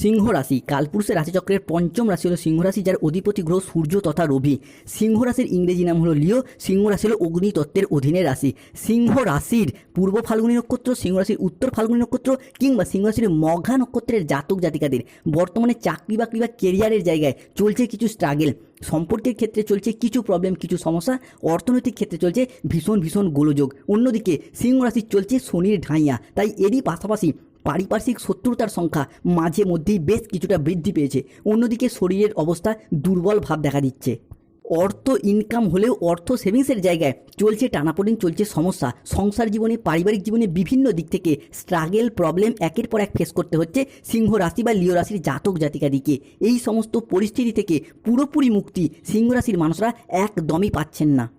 সিংহ রাশি কালপুরুষের রাশিচক্রের পঞ্চম রাশি হলো সিংহ রাশি যার অধিপতি গ্রহ সূর্য তথা রবি। সিংহ রাশির ইংরেজি নাম হলো লিও সিংহ রাশি হলো অগ্নিতত্ত্বের অধীনে রাশি। সিংহ রাশির পূর্ব ফাল্গুনী নক্ষত্র সিংহ রাশির উত্তর ফাল্গুনী নক্ষত্র কিংবা সিংহ রাশির মঘা নক্ষত্রের জাতক জাতিকাদের। বর্তমানে চাকরি বাকরি বা কেরিয়ারের জায়গায় চলছে কিছু স্ট্রাগেল সম্পর্কের ক্ষেত্রে চলছে কিছু প্রবলেম কিছু সমস্যা। অর্থনৈতিক ক্ষেত্রে চলছে ভীষণ ভীষণ গোলযোগ। অন্যদিকে সিংহ রাশির চলছে শনির ঢাইয়া। তাই এরই পাশাপাশি পারিপার্শ্বিক শত্রুতার সংখ্যা মাঝে মধ্যেই বেশ কিছুটা বৃদ্ধি পেয়েছে। অন্যদিকে শরীরের অবস্থা দুর্বল ভাব দেখা দিচ্ছে। অর্থ ইনকাম হলেও অর্থ সেভিংসের জায়গায় চলছে টানাপোড়েন, চলছে সমস্যা। সংসার জীবনে, পারিবারিক জীবনে বিভিন্ন দিক থেকে স্ট্রাগেল প্রবলেম একের পর এক ফেস করতে হচ্ছে সিংহ রাশি বা লিও রাশির জাতক জাতিকাদিকে। এই সমস্ত পরিস্থিতি থেকে পুরোপুরি মুক্তি সিংহ রাশির মানুষরা একদমই পাচ্ছেন না।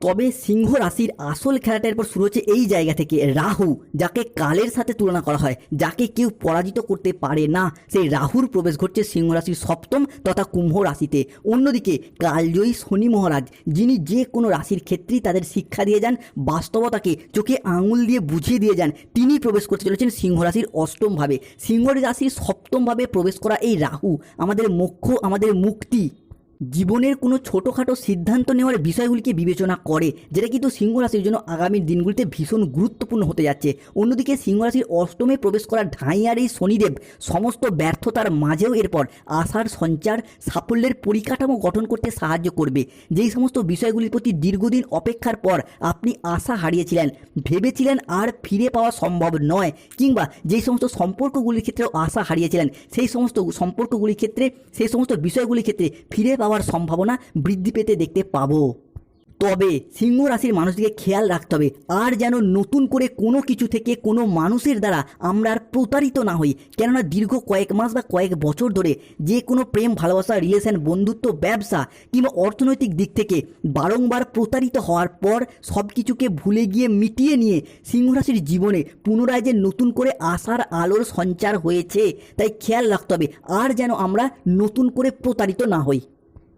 তবে সিংহ রাশির আসল খেলাটা এরপর শুরু হচ্ছে এই জায়গা থেকে। রাহু, যাকে কালের সাথে তুলনা করা হয়, যাকে কেউ পরাজিত করতে পারে না। সেই রাহুর প্রবেশ ঘটছে সিংহ রাশির সপ্তম তথা কুম্ভ রাশিতে। অন্যদিকে কালজয়ী শনি মহারাজ, যিনি যে কোনো রাশির ক্ষেত্রেই তাদের শিক্ষা দিয়ে যান, বাস্তবতাকে চোখে আঙুল দিয়ে বুঝিয়ে দিয়ে যান, তিনি প্রবেশ করতে চলেছেন সিংহ রাশির অষ্টমভাবে। সিংহ রাশির সপ্তম ভাবে প্রবেশ করা এই রাহু আমাদের মোক্ষ, আমাদের মুক্তি। জীবনের কোনো ছোটোখাটো সিদ্ধান্ত নেওয়ার বিষয়গুলিকে বিবেচনা করে, যেটা কিন্তু সিংহ রাশির জন্য আগামী দিনগুলিতে ভীষণ গুরুত্বপূর্ণ হতে যাচ্ছে। অন্যদিকে সিংহ রাশির অষ্টমে প্রবেশ করা ঢাইয়ার এই শনিদেব সমস্ত ব্যর্থতার মাঝেও এরপর আশার সঞ্চার, সাফল্যের পরিকাঠামো গঠন করতে সাহায্য করবে। যেই সমস্ত বিষয়গুলির প্রতি দীর্ঘদিন অপেক্ষার পর আপনি আশা হারিয়েছিলেন, ভেবেছিলেন আর ফিরে পাওয়া সম্ভব নয়, কিংবা যেই সমস্ত সম্পর্কগুলির ক্ষেত্রেও আশা হারিয়েছিলেন, সেই সমস্ত সম্পর্কগুলির ক্ষেত্রে, সেই সমস্ত বিষয়গুলির ক্ষেত্রে ফিরে পাওয়ার সম্ভাবনা বৃদ্ধি পেতে দেখতে পাবো। তবে সিংহ রাশির মানুষদেরকে খেয়াল রাখতে হবে, আর যেন নতুন করে কোনো কিছু থেকে কোনো মানুষের দ্বারা আমরা আর প্রতারিত না হই। কেননা দীর্ঘ কয়েক মাস বা কয়েক বছর ধরে যে কোনো প্রেম, ভালোবাসা রিলেশন বন্ধুত্ব, ব্যবসা কিংবা অর্থনৈতিক দিক থেকে বারংবার প্রতারিত হওয়ার পর সব কিছুকে ভুলে গিয়ে মিটিয়ে নিয়ে সিংহ রাশির জীবনে পুনরায় যে নতুন করে আশার আলোর সঞ্চার হয়েছে, তাই খেয়াল রাখতে হবে, আর যেন আমরা নতুন করে প্রতারিত না হই।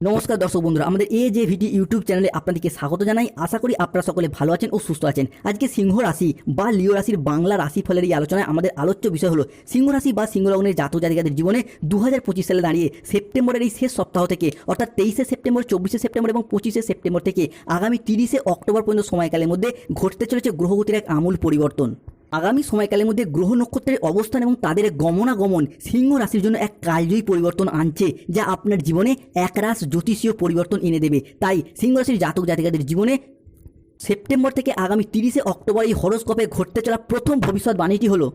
নমস্কার দর্শক বন্ধুরা, আমাদের এ যে ভিডি ইউটিউব চ্যানেলে আপনাদেরকে স্বাগত জানাই। আশা করি আপনারা সকলে ভালো আছেন ও সুস্থ আছেন। আজকে সিংহ রাশি বা লিও রাশির বাংলা রাশি ফলের এই আলোচনায় আমাদের আলোচ্য বিষয় হলো, সিংহ রাশি বা সিংহ লগ্নের জাতক জাতিকাদের জীবনে দু হাজার পঁচিশ সালে দাঁড়িয়ে সেপ্টেম্বরের এই শেষ সপ্তাহ থেকে, অর্থাৎ তেইশে সেপ্টেম্বর, চব্বিশে সেপ্টেম্বর এবং পঁচিশে সেপ্টেম্বর থেকে আগামী তিরিশে অক্টোবর পর্যন্ত সময়কালের মধ্যে ঘটতে চলেছে গ্রহগতির এক আমূল পরিবর্তন। আগামী সময়কালের মধ্যে গ্রহ নক্ষত্রের অবস্থান এবং তাদের গমনাগমন সিংহ রাশির জন্য এক কালজয়ী পরিবর্তন আনছে, যা আপনার জীবনে একরাশ জ্যোতিষীয় পরিবর্তন এনে দেবে। তাই সিংহ রাশির জাতক জাতিকাদের জীবনে সেপ্টেম্বর থেকে আগামী তিরিশে অক্টোবর এই হরস্কোপে ঘটতে চলা প্রথম ভবিষ্যৎবাণীটি হলো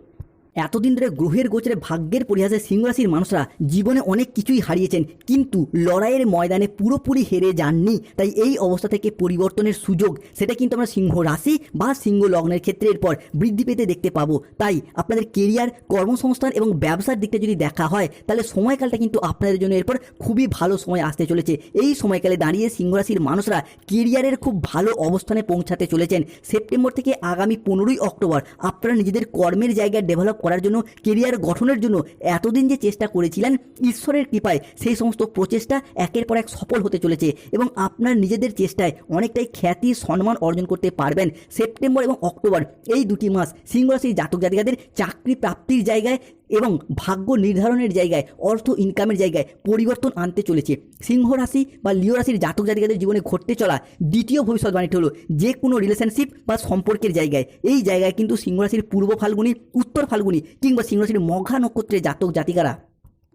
এতদিন ধরে গ্রহের গোচরে ভাগ্যের পরিহাসে সিংহরাশির মানুষরা জীবনে অনেক কিছুই হারিয়েছেন, কিন্তু লড়াইয়ের ময়দানে পুরোপুরি হেরে যাননি। তাই এই অবস্থা থেকে পরিবর্তনের সুযোগ, সেটা কিন্তু আমরা সিংহ রাশি বা সিংহ লগ্নের ক্ষেত্রে এরপর বৃদ্ধি পেতে দেখতে পাবো। তাই আপনাদের কেরিয়ার, কর্মসংস্থান এবং ব্যবসার দিকটা যদি দেখা হয়, তাহলে সময়কালটা কিন্তু আপনাদের জন্য এরপর খুবই ভালো সময় আসতে চলেছে। এই সময়কালে দাঁড়িয়ে সিংহরাশির মানুষরা কেরিয়ারের খুব ভালো অবস্থানে পৌঁছাতে চলেছেন। সেপ্টেম্বর থেকে আগামী পনেরোই অক্টোবর আপনারা নিজেদের কর্মের জায়গায় ডেভেলপ করার জন্য কেরিয়ার গঠনের জন্য এতদিন যে চেষ্টা করেছিলেন, ঈশ্বরের কৃপায় সেই সমস্ত প্রচেষ্টা একের পর এক সফল হতে চলেছে এবং আপনার নিজেদের চেষ্টায় অনেকটাই খ্যাতি, সম্মান অর্জন করতে পারবেন। সেপ্টেম্বর এবং অক্টোবর, এই দুটি মাস সিংহ রাশির জাতক জাতিকাদের চাকরি প্রাপ্তির জায়গায় এবং ভাগ্য নির্ধারণের জায়গায়, অর্থ ইনকামের জায়গায় পরিবর্তন আনতে চলেছে। সিংহ রাশি বা লিও রাশির জাতক জাতিকাদের জীবনে ঘটতে চলা দ্বিতীয় ভবিষ্যৎবাণীটি হলো যে কোনো রিলেশনশিপ বা সম্পর্কের জায়গায়। এই জায়গায় কিন্তু সিংহ রাশির পূর্ব ফাল্গুনি, উত্তর ফাল্গুনি কিংবা সিংহ রাশির মঘা নক্ষত্রের জাতক জাতিকারা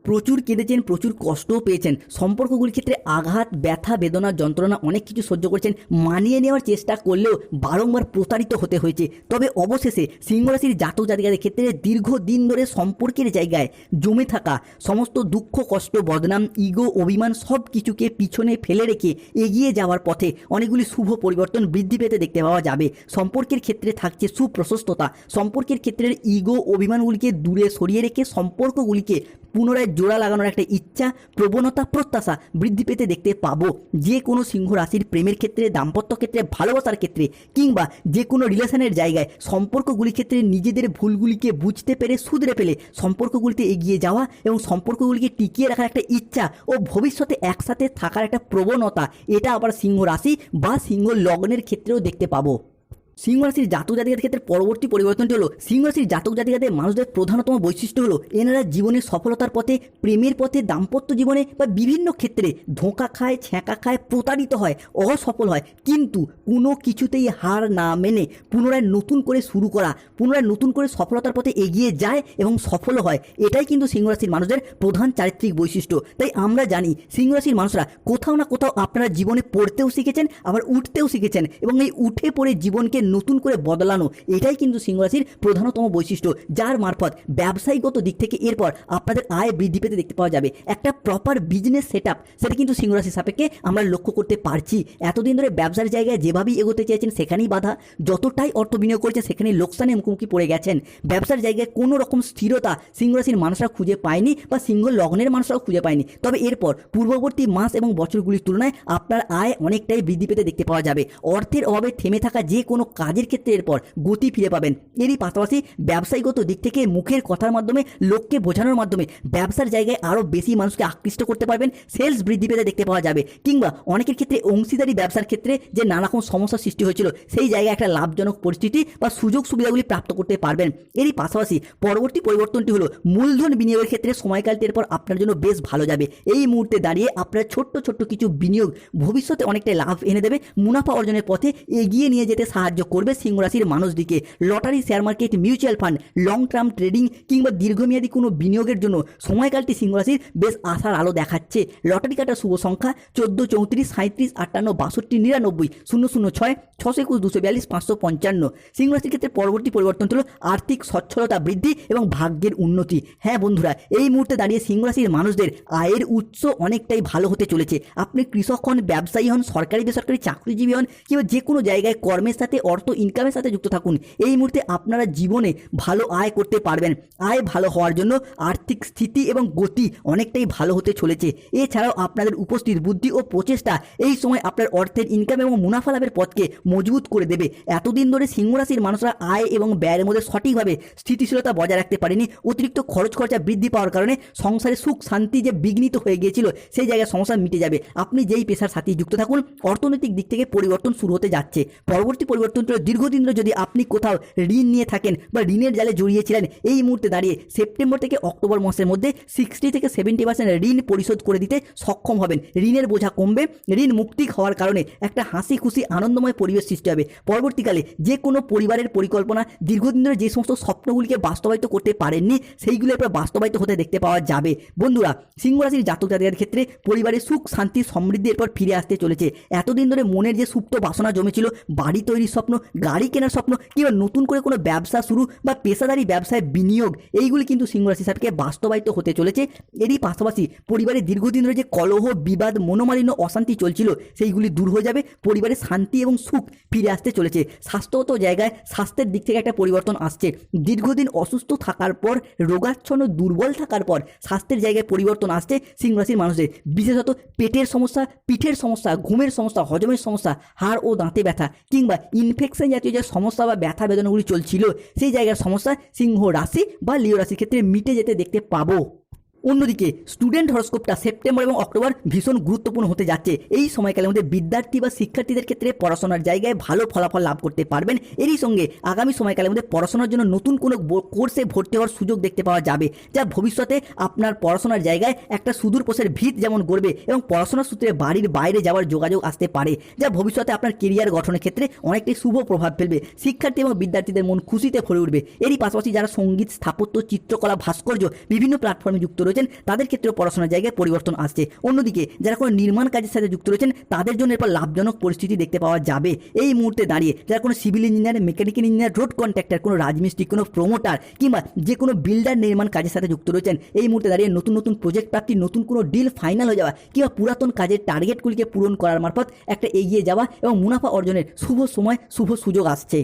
প্রচুর কেঁদেছেন, প্রচুর কষ্টও পেয়েছেন। সম্পর্কগুলির ক্ষেত্রে আঘাত, ব্যথা, বেদনা, যন্ত্রণা অনেক কিছু সহ্য করেছেন। মানিয়ে নেওয়ার চেষ্টা করলেও বারংবার প্রতারিত হতে হয়েছে। তবে অবশেষে সিংহরাশির জাতক জাতিকাদের ক্ষেত্রে দীর্ঘদিন ধরে সম্পর্কের জায়গায় জমে থাকা সমস্ত দুঃখ, কষ্ট, বদনাম, ইগো, অভিমান সব কিছুকে পিছনে ফেলে রেখে এগিয়ে যাওয়ার পথে অনেকগুলি শুভ পরিবর্তন বৃদ্ধি পেতে দেখতে পাওয়া যাবে। সম্পর্কের ক্ষেত্রে থাকছে সুপ্রশস্ততা। সম্পর্কের ক্ষেত্রের ইগো, অভিমানগুলিকে দূরে সরিয়ে রেখে সম্পর্কগুলিকে পুনরায় জোড়া লাগানোর একটা ইচ্ছা, প্রবণতা, প্রত্যাশা বৃদ্ধি পেতে দেখতে পাবো। যে কোনো সিংহ রাশির প্রেমের ক্ষেত্রে, দাম্পত্য ক্ষেত্রে, ভালোবাসার ক্ষেত্রে কিংবা যে কোনো রিলেশনের জায়গায় সম্পর্কগুলির ক্ষেত্রে নিজেদের ভুলগুলিকে বুঝতে পেরে শুধরে পেলে সম্পর্কগুলিতে এগিয়ে যাওয়া এবং সম্পর্কগুলিকে টিকিয়ে রাখার একটা ইচ্ছা ও ভবিষ্যতে একসাথে থাকার একটা প্রবণতা, এটা আবার সিংহ রাশি বা সিংহ লগ্নের ক্ষেত্রেও দেখতে পাবো। সিংহ রাশির জাতক জাতিকাদের ক্ষেত্রে পরবর্তী পরিবর্তনটি হলো সিংহ রাশির জাতক জাতিকাদের মানুষদের প্রধানতম বৈশিষ্ট্য হলো, এনারা জীবনের সফলতার পথে, প্রেমের পথে, দাম্পত্য জীবনে বা বিভিন্ন ক্ষেত্রে ধোঁকা খায়, ছ্যাঁকা খায়, প্রতারিত হয়, অসফল হয়। কিন্তু কোনো কিছুতেই হার না মেনে পুনরায় নতুন করে শুরু করা, পুনরায় নতুন করে সফলতার পথে এগিয়ে যায় এবং সফল হয়, এটাই কিন্তু সিংহ রাশির মানুষদের প্রধান চারিত্রিক বৈশিষ্ট্য। তাই আমরা জানি সিংহ রাশির মানুষরা কোথাও না কোথাও আপনারা জীবনে পড়তেও শিখেছেন, আবার উঠতেও শিখেছেন এবং এই উঠে পড়ে জীবনকে নতুন করে বদলানো, এটাই কিন্তু সিংহ রাশির প্রধানতম বৈশিষ্ট্য, যার মারফত ব্যবসায়ীগত দিক থেকে এরপর আপনাদের আয় বৃদ্ধি পেতে দেখতে পাওয়া যাবে। একটা প্রপার বিজনেস সেট আপ সেটা কিন্তু সিংহ রাশির সাপেক্ষে আমরা লক্ষ্য করতে পারছি। এতদিন ধরে ব্যবসার জায়গায় যেভাবেই এগোতে চেয়েছেন, সেখানেই বাধা, যতটাই অর্থ বিনিয়োগ করেছেন সেখানেই লোকসানের মুখোমুখি পড়ে গেছেন। ব্যবসার জায়গায় কোনো রকম স্থিরতা সিংহ রাশির মানুষরা খুঁজে পায়নি বা সিংহ লগ্নের মানুষরাও খুঁজে পায়নি। তবে এরপর পূর্ববর্তী মাস এবং বছরগুলির তুলনায় আপনার আয় অনেকটাই বৃদ্ধি পেতে দেখতে পাওয়া যাবে। অর্থের অভাবে থেমে থাকা যে কোনো কাজের ক্ষেত্রে এরপর গতি ফিরে পাবেন। এরই পাশাপাশি ব্যবসায়ীগত দিক থেকে মুখের কথার মাধ্যমে, লোককে বোঝানোর মাধ্যমে ব্যবসার জায়গায় আরও বেশি মানুষকে আকৃষ্ট করতে পারবেন সেলস বৃদ্ধি পেতে দেখতে পাওয়া যাবে। কিংবা অনেকের ক্ষেত্রে অংশীদারি ব্যবসার ক্ষেত্রে যে নানা রকম সমস্যার সৃষ্টি হয়েছিল, সেই জায়গায় একটা লাভজনক পরিস্থিতি বা সুযোগ সুবিধাগুলি প্রাপ্ত করতে পারবেন। এরই পাশাপাশি পরবর্তী পরিবর্তনটি হলো, মূলধন বিনিয়োগের ক্ষেত্রে সময়কালটি এরপর আপনার জন্য বেশ ভালো যাবে। এই মুহূর্তে দাঁড়িয়ে আপনার ছোট্ট ছোট্ট কিছু বিনিয়োগ ভবিষ্যতে অনেকটাই লাভ এনে দেবে। মুনাফা অর্জনের পথে এগিয়ে নিয়ে যেতে সাহায্য করবে সিংহ রাশির মানুষদিকে। Lottery share market mutual fund long term trading কিংবা দীর্ঘমেয়াদী কোনো বিনিয়োগের জন্য সময়কালটি সিংহ রাশির বেশ আশার আলো দেখাচ্ছে। লটারি কাটার শুভ সংখ্যা চোদ্দ, চৌত্রিশ সাঁত্রিশ আটান্ন, বাষট্টি, নিরানব্বই, শূন্য শূন্য, ছয়, ছশো একুশ, দুশো বিয়াল্লিশ, পাঁচশো পঞ্চান্ন। সিংহ রাশির ক্ষেত্রে পরবর্তী পরিবর্তন হলো আর্থিক সচ্ছলতা বৃদ্ধি এবং ভাগ্যের উন্নতি। হ্যাঁ বন্ধুরা, এই মুহূর্তে দাঁড়িয়ে সিংহ রাশির মানুষদের আয়ের উৎস অনেকটাই ভালো হতে চলেছে। আপনি কৃষক হন, ব্যবসায়ী হন, সরকারি বেসরকারি চাকরিজীবী হন কিংবা যে কোনো জায়গায় কর্মের সাথে অর্থ ইনকামের সাথে যুক্ত থাকুন। এই মুহূর্তে আপনারা জীবনে ভালো আয় করতে পারবেন। আয় ভালো হওয়ার জন্য আর্থিক স্থিতি এবং গতি অনেকটাই ভালো হতে চলেছে। এছাড়াও আপনাদের উপস্থিত বুদ্ধি ও প্রচেষ্টা এই সময় আপনার অর্থের ইনকাম এবং মুনাফা লাভের পথকে মজবুত করে দেবে। এতদিন ধরে সিংহ রাশির মানুষরা আয় এবং ব্যয়ের মধ্যে সঠিকভাবে স্থিতিশীলতা বজায় রাখতে পারেনি। অতিরিক্ত খরচ খরচা বৃদ্ধি পাওয়ার কারণে সংসারে সুখ, শান্তি যে বিঘ্নিত হয়ে গিয়েছিল, সেই জায়গায় সমস্যা মিটে যাবে। আপনি যেই পেশার সাথে যুক্ত থাকুন। অর্থনৈতিক দিক থেকে পরিবর্তন শুরু হতে যাচ্ছে। পরবর্তী পরিবর্তন হলো দীর্ঘদিন ধরে যদি আপনি কোথাও ঋণ নিয়ে থাকেন বা ঋণের জালে জড়িয়েছিলেন, এই মুহূর্তে দাঁড়িয়ে সেপ্টেম্বর থেকে অক্টোবর মাসের মধ্যে সিক্সটি থেকে সেভেন্টি পার্সেন্ট ঋণ পরিশোধ করে দিতে সক্ষম হবেন। ঋণের বোঝা কমবে, ঋণ মুক্তি হওয়ার কারণে একটা হাসি খুশি আনন্দময় পরিবেশ সৃষ্টি হবে। পরবর্তীকালে যে কোনো পরিবারের পরিকল্পনা দীর্ঘদিন ধরে যে সমস্ত স্বপ্নগুলিকে বাস্তবায়িত করতে পারেননি সেইগুলো এরপর বাস্তবায়িত হতে দেখতে পাওয়া যাবে। বন্ধুরা সিংহ রাশির জাতক জাতিকাদের ক্ষেত্রে পরিবারের সুখ, শান্তি, সমৃদ্ধি এরপর ফিরে আসতে চলেছে। এতদিন ধরে মনের যে সুপ্ত বাসনা জমেছিল, বাড়ি তৈরির স্বপ্ন গাড়ি কেনার স্বপ্ন, কিংবা নতুন করে কোনো ব্যবসা শুরু বা পেশাদারি ব্যবসায় বিনিয়োগ, এইগুলি কিন্তু সিংহ রাশি সাপেক্ষে বাস্তবায়িত হতে চলেছে। এরই পাশাপাশি পরিবারের দীর্ঘদিন ধরে যে কলহ, বিবাদ, মনোমালিন্য, অশান্তি চলছিল, সেইগুলি দূর হয়ে যাবে পরিবারে শান্তি এবং সুখ ফিরে আসতে চলেছে। স্বাস্থ্যগত জায়গায় স্বাস্থ্যের দিক থেকে একটা পরিবর্তন আসছে। দীর্ঘদিন অসুস্থ থাকার পর, রোগাচ্ছন্ন, দুর্বল থাকার পর স্বাস্থ্যের জায়গায় পরিবর্তন আসছে সিংহ রাশির মানুষদের। বিশেষত পেটের সমস্যা, পিঠের সমস্যা, ঘুমের সমস্যা, হজমের সমস্যা, হাড় ও দাঁতে ব্যথা, কিংবা ইনফেকশন জাতীয় যে সমস্যা বা ব্যথা বেদনাগুলি চলছিল, সেই জায়গার সমস্যা সিংহ রাশি বা লিও রাশির ক্ষেত্রে মিটে যেতে দেখতে পাবো। অন্যদিকে স্টুডেন্ট হরস্কোপটা সেপ্টেম্বর এবং অক্টোবর ভীষণ গুরুত্বপূর্ণ হতে যাচ্ছে। এই সময়কালের মধ্যে বিদ্যার্থী বা শিক্ষার্থীদের ক্ষেত্রে পড়াশোনার জায়গায় ভালো ফলাফল লাভ করতে পারবেন। এরই সঙ্গে আগামী সময়কালের মধ্যে পড়াশোনার জন্য নতুন কোনো কোর্সে ভর্তি হওয়ার সুযোগ দেখতে পাওয়া যাবে, যা ভবিষ্যতে আপনার পড়াশোনার জায়গায় একটা সুদূর পোষের ভিত যেমন গড়বে এবং পড়াশোনার সূত্রে বাড়ির বাইরে যাওয়ার যোগাযোগ আসতে পারে, যা ভবিষ্যতে আপনার কেরিয়ার গঠনের ক্ষেত্রে অনেকটাই শুভ প্রভাব ফেলবে। শিক্ষার্থী এবং বিদ্যার্থীদের মন খুশিতে ভরে উঠবে। এরই পাশাপাশি যারা সংগীত, স্থাপত্য, চিত্রকলা, ভাস্কর্য, বিভিন্ন প্ল্যাটফর্মে যুক্ত রয়েছেন, তাদের ক্ষেত্রেও পড়াশোনার জায়গায় পরিবর্তন আসছে। অন্যদিকে, যারা কোনো নির্মাণ কাজের সাথে যুক্ত রয়েছেন, তাদের জন্য এরপর লাভজনক পরিস্থিতি দেখতে পাওয়া যাবে। এই মুহূর্তে দাঁড়িয়ে যারা কোনো civil engineer, mechanical engineer, road contractor, কোনো রাজমিস্ত্রি, কোনো প্রমোটার কিংবা যে কোনো বিল্ডার নির্মাণ কাজের সাথে যুক্ত রয়েছেন, এই মুহূর্তে দাঁড়িয়ে নতুন নতুন প্রজেক্ট প্রাপ্তি, নতুন কোনো ডিল ফাইনাল হয়ে যাওয়া কিংবা পুরাতন কাজের টার্গেটগুলিকে পূরণ করার মারফত একটা এগিয়ে যাওয়া এবং মুনাফা অর্জনের শুভ সময়, শুভ সুযোগ আসছে।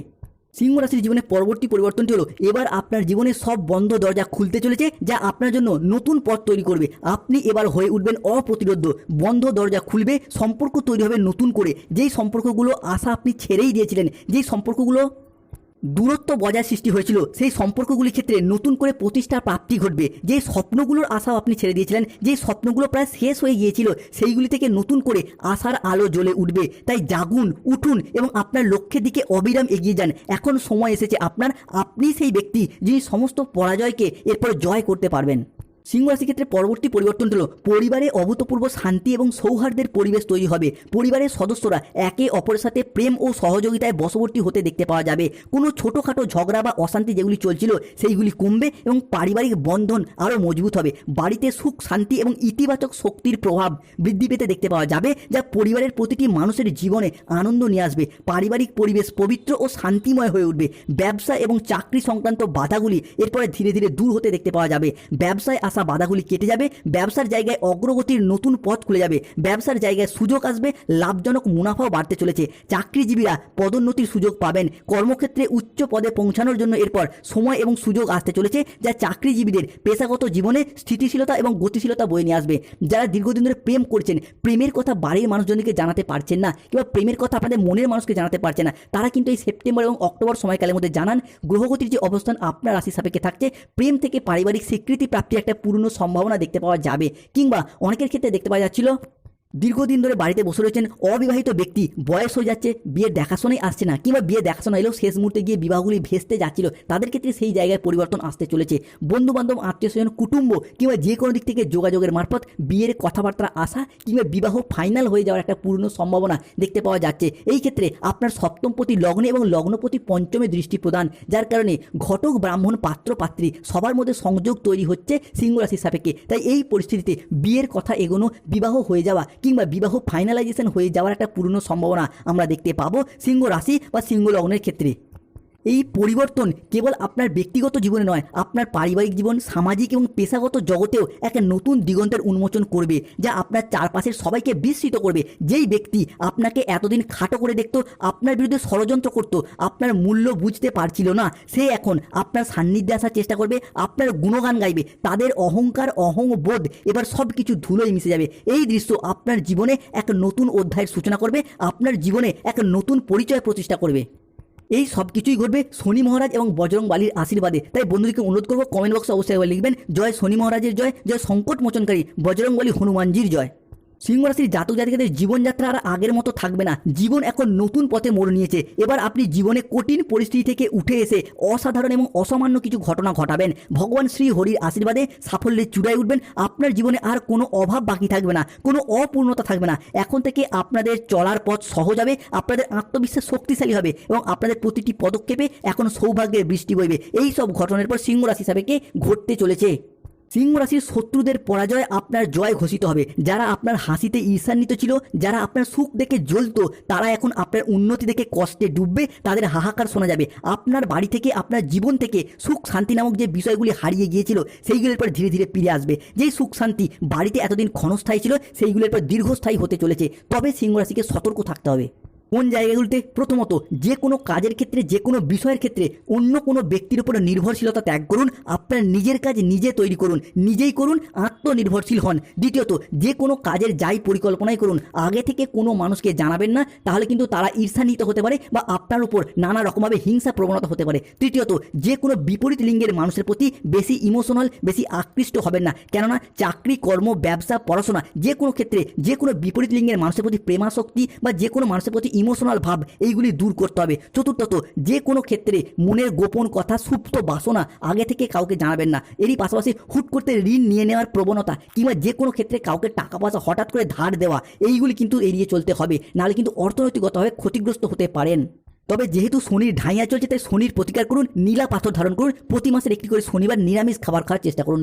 সিংহ রাশির জীবনে পরবর্তী পরিবর্তনটি হলো, এবার আপনার জীবনে সব বন্ধ দরজা খুলতে চলেছে, যা আপনার জন্য নতুন পথ তৈরি করবে। আপনি এবার হয়ে উঠবেন অপ্রতিরোধ্য, বন্ধ দরজা খুলবে, সম্পর্ক তৈরি হবে নতুন করে। যেই সম্পর্কগুলো আশা আপনি ছেড়েই দিয়েছিলেন, যেই সম্পর্কগুলো দূরত্ব বজায় সৃষ্টি হয়েছিল। সেই সম্পর্কগুলির ক্ষেত্রে নতুন করে প্রতিষ্ঠার প্রাপ্তি ঘটবে। যে স্বপ্নগুলোর আশাও আপনি ছেড়ে দিয়েছিলেন, যে স্বপ্নগুলো প্রায় শেষ হয়ে গিয়েছিল, সেইগুলি থেকে নতুন করে আশার আলো জ্বলে উঠবে। তাই জাগুন, উঠুন এবং আপনার লক্ষ্যের দিকে অবিরাম এগিয়ে যান। এখন সময় এসেছে আপনার, আপনি সেই ব্যক্তি যিনি সমস্ত পরাজয়কে এরপর জয় করতে পারবেন। সিংহ রাশির ক্ষেত্রে পরবর্তী পরিবর্তন হলো পরিবারে অভূতপূর্ব শান্তি এবং সৌহার্দ্যের পরিবেশ তৈরি হবে। পরিবারের সদস্যরা একে অপরের সাথে প্রেম ও সহযোগিতায় বশবর্তী হতে দেখতে পাওয়া যাবে। কোনো ছোটোখাটো ঝগড়া বা অশান্তি যেগুলি চলছিল, সেইগুলি কমবে এবং পারিবারিক বন্ধন আরও মজবুত হবে। বাড়িতে সুখ, শান্তি এবং ইতিবাচক শক্তির প্রভাব বৃদ্ধি পেতে দেখতে পাওয়া যাবে, যা পরিবারের প্রতিটি মানুষের জীবনে আনন্দ নিয়ে আসবে। পারিবারিক পরিবেশ পবিত্র ও শান্তিময় হয়ে উঠবে। ব্যবসা এবং চাকরি সংক্রান্ত বাধাগুলি এরপরে ধীরে ধীরে দূর হতে দেখতে পাওয়া যাবে। ব্যবসায় আসা বাধাগুলি কেটে যাবে, ব্যবসার জায়গায় অগ্রগতির নতুন পথ খুলে যাবে, ব্যবসার জায়গায় সুযোগ আসবে, লাভজনক মুনাফাও বাড়তে চলেছে। চাকরিজীবীরা পদোন্নতির সুযোগ পাবেন। কর্মক্ষেত্রে উচ্চ পদে পৌঁছানোর জন্য এরপর সময় এবং সুযোগ আসতে চলেছে, যা চাকরিজীবীদের পেশাগত জীবনে স্থিতিশীলতা এবং গতিশীলতা বয়ে নিয়ে আসবে। যারা দীর্ঘদিন ধরে প্রেম করছেন, প্রেমের কথা বাড়ির মানুষজনকে জানাতে পারছেন না, কিংবা প্রেমের কথা আপনাদের মনের মানুষকে জানাতে পারছেন না, তারা কিন্তু এই সেপ্টেম্বর এবং অক্টোবর সময়কালের মধ্যে জানান, গ্রহগতির যে অবস্থান আপনার রাশি সাপেক্ষে থাকছে, প্রেম থেকে পারিবারিক স্বীকৃতি প্রাপ্তির একটা পূর্ণ সম্ভাবনা দেখতে পাওয়া যাবে কিংবা অনেকের ক্ষেত্রে দেখতে পাওয়া যাচ্ছিল দীর্ঘদিন ধরে বাড়িতে বসে রয়েছেন অবিবাহিত ব্যক্তি। বয়স হয়ে যাচ্ছে, বিয়ের দেখাশোনাই আসছে না। কিংবা বিয়ের দেখাশোনা এলেও শেষ মুহূর্তে গিয়ে বিবাহগুলি ভেস্তে যাচ্ছিল। তাদের ক্ষেত্রে সেই জায়গায় পরিবর্তন আসতে চলেছে। বন্ধু বান্ধব আত্মীয় স্বজন কুটুম্ব কিংবা যে কোনো দিক থেকে যোগাযোগের মারফত বিয়ের কথাবার্তা আসা কিংবা বিবাহ ফাইনাল হয়ে যাওয়ার একটা পূর্ণ সম্ভাবনা দেখতে পাওয়া যাচ্ছে। এই ক্ষেত্রে আপনার সপ্তমপতি লগ্নে এবং লগ্নপতি পঞ্চমে দৃষ্টি প্রদান, যার কারণে ঘটক, ব্রাহ্মণ, পাত্র, পাত্রী সবার মধ্যে সংযোগ তৈরি হচ্ছে সিংহ রাশির সাপেক্ষে। তাই এই পরিস্থিতিতে বিয়ের কথা এগোনো, বিবাহ হয়ে যাওয়া কিংবা বিবাহ ফাইনালাইজেশন হয়ে যাওয়ার একটা পুরনো সম্ভাবনা আমরা দেখতে পাবো সিংহ রাশি বা সিংহ লগ্নের ক্ষেত্রে। এই পরিবর্তন কেবল আপনার ব্যক্তিগত জীবনে নয়, আপনার পারিবারিক জীবন, সামাজিক এবং পেশাগত জগতেও এক নতুন দিগন্তের উন্মোচন করবে, যা আপনার চারপাশের সবাইকে বিস্মিত করবে। যেই ব্যক্তি আপনাকে এতদিন খাটো করে দেখত, আপনার বিরুদ্ধে ষড়যন্ত্র করত, আপনার মূল্য বুঝতে পারছিল না, সে এখন আপনার সান্নিধ্যে আসার চেষ্টা করবে, আপনার গুণগান গাইবে, তাদের অহংকার, অহংবোধ এবার সব কিছু ধুলোয় মিশে যাবে। এই দৃশ্য আপনার জীবনে এক নতুন অধ্যায়ের সূচনা করবে, আপনার জীবনে এক নতুন পরিচয় প্রতিষ্ঠা করবে। এই সব কিছুই ঘটবে শনি মহারাজ এবং বজরং বালির আশীর্বাদে। তাই বন্ধুদেরকে অনুরোধ করব কমেন্ট বক্সে অবশ্যই লিখবেন। জয় শনি মহারাজের জয় জয় সংকট মোচনকারী বজরং বালি হনুমানজির জয়। সিংহ রাশির জাতক জাতিকাদের জীবনযাত্রা আর আগের মতো থাকবে না। জীবন এখন নতুন পথে মোড় নিয়েছে। এবার আপনি জীবনে কঠিন পরিস্থিতি থেকে উঠে এসে অসাধারণ এবং অসামান্য কিছু ঘটনা ঘটাবেন। ভগবান শ্রী হরির আশীর্বাদে সাফল্যের চূড়ায় উঠবেন। আপনার জীবনে আর কোনো অভাব বাকি থাকবে না, কোনো অপূর্ণতা থাকবে না। এখন থেকে আপনাদের চলার পথ সহজ হবে, আপনাদের আত্মবিশ্বাস শক্তিশালী হবে এবং আপনাদের প্রতিটি পদক্ষেপে এখন সৌভাগ্যের বৃষ্টি বইবে। এই সব ঘটনার পর সিংহ রাশি হিসাবে ঘটতে চলেছে। সিংহ রাশির শত্রুদের পরাজয় আপনার জয় ঘোষিত হবে। যারা আপনার হাসিতে ঈর্ষান্বিত ছিল, যারা আপনার সুখ দেখে জ্বলতো, তারা এখন আপনার উন্নতি দেখে কষ্টে ডুববে, তাদের হাহাকার শোনা যাবে। আপনার বাড়ি থেকে, আপনার জীবন থেকে সুখ শান্তি নামক যে বিষয়গুলি হারিয়ে গিয়েছিল, সেইগুলির পর ধীরে ধীরে ফিরে আসবে। যেই সুখ শান্তি বাড়িতে এতদিন ক্ষণস্থায়ী ছিল, সেইগুলির পর দীর্ঘস্থায়ী হতে চলেছে। তবে সিংহ রাশিকে সতর্ক থাকতে হবে। কোন জায়গাগুলিতে প্রথমত যে কোনো কাজের ক্ষেত্রে, যে কোনো বিষয়ের ক্ষেত্রে অন্য কোনো ব্যক্তির উপরে নির্ভরশীলতা ত্যাগ করুন, আপনার নিজের কাজ নিজে তৈরি করুন, নিজেই করুন, আত্মনির্ভরশীল হন। দ্বিতীয়ত, যে কোনো কাজের যাই পরিকল্পনাই করুন, আগে থেকে কোনো মানুষকে জানাবেন না, তাহলে কিন্তু তারা ঈর্ষান্বিত হতে পারে বা আপনার উপর নানা রকমভাবে হিংসা প্রবণতা হতে পারে। তৃতীয়ত, যে কোনো বিপরীত লিঙ্গের মানুষের প্রতি বেশি ইমোশনাল বেশি আকৃষ্ট হবেন না। কেননা, চাকরি, কর্ম, ব্যবসা, পড়াশোনা, যে কোনো ক্ষেত্রে যে কোনো বিপরীত লিঙ্গের মানুষের প্রতি প্রেমাশক্তি বা যে কোনো মানুষের প্রতি ইমোশনাল ভাব এইগুলি দূর করতে হবে। চতুর্থত, যে কোনো ক্ষেত্রে মনের গোপন কথা, সুপ্ত বাসনা আগে থেকে কাউকে জানাবেন না। এরই পাশাপাশি হুট করতে ঋণ নিয়ে নেওয়ার প্রবণতা কিংবা যে কোনো ক্ষেত্রে কাউকে টাকা পয়সা হঠাৎ করে ধার দেওয়া, এইগুলি কিন্তু এড়িয়ে চলতে হবে। নাহলে কিন্তু অর্থনৈতিকগতভাবে ক্ষতিগ্রস্ত হতে পারেন। তবে যেহেতু শনির ঢাইয়া চলছে, তাই শনির প্রতিকার করুন, নীলা পাথর ধারণ করুন, প্রতি মাসের একটি করে শনিবার নিরামিষ খাবার খাওয়ার চেষ্টা করুন।